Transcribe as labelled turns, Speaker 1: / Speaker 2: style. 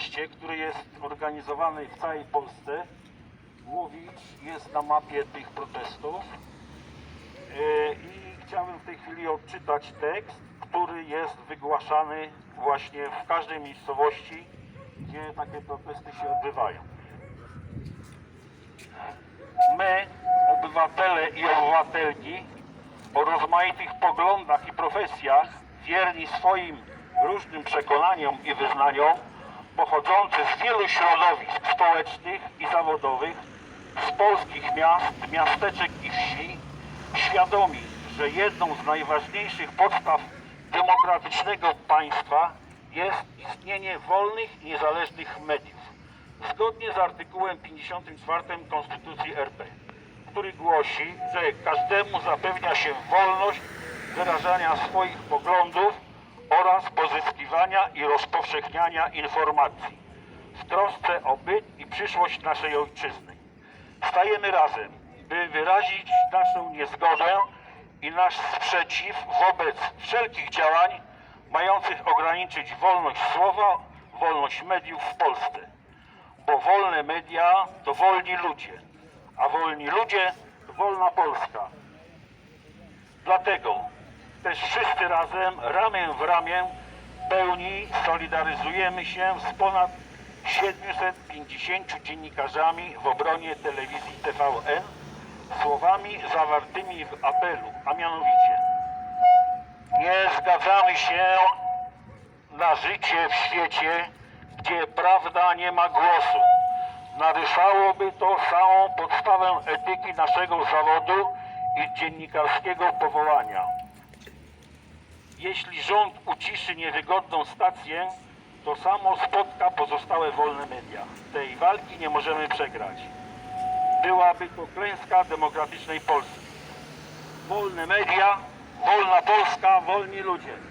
Speaker 1: proteście, który jest organizowany w całej Polsce. Łowicz jest na mapie tych protestów. E, I chciałbym w tej chwili odczytać tekst, który jest wygłaszany właśnie w każdej miejscowości, gdzie takie protesty się odbywają. My, obywatele i obywatelki o rozmaitych poglądach i profesjach, wierni swoim różnym przekonaniom i wyznaniom, pochodzący z wielu środowisk społecznych i zawodowych, z polskich miast, miasteczek i wsi, świadomi, że jedną z najważniejszych podstaw demokratycznego państwa jest istnienie wolnych i niezależnych mediów, zgodnie z artykułem 54 Konstytucji RP, który głosi, że każdemu zapewnia się wolność wyrażania swoich poglądów oraz pozyskiwania i rozpowszechniania informacji w trosce o byt i przyszłość naszej ojczyzny. Stajemy razem, by wyrazić naszą niezgodę i nasz sprzeciw wobec wszelkich działań mających ograniczyć wolność słowa, wolność mediów w Polsce. Bo wolne media to wolni ludzie, a wolni ludzie to wolna Polska. Dlatego też wszyscy razem, ramię w ramię, pełni solidaryzujemy się z ponad 750 dziennikarzami w obronie telewizji TVN słowami zawartymi w apelu, a mianowicie nie zgadzamy się na życie w świecie, gdzie prawda nie ma głosu. Naruszałoby to samą podstawę etyki naszego zawodu i dziennikarskiego powołania. Jeśli rząd uciszy niewygodną stację, to samo spotka pozostałe wolne media. Tej walki nie możemy przegrać. Byłaby to klęska demokratycznej Polski. Wolne media, wolna Polska, wolni ludzie.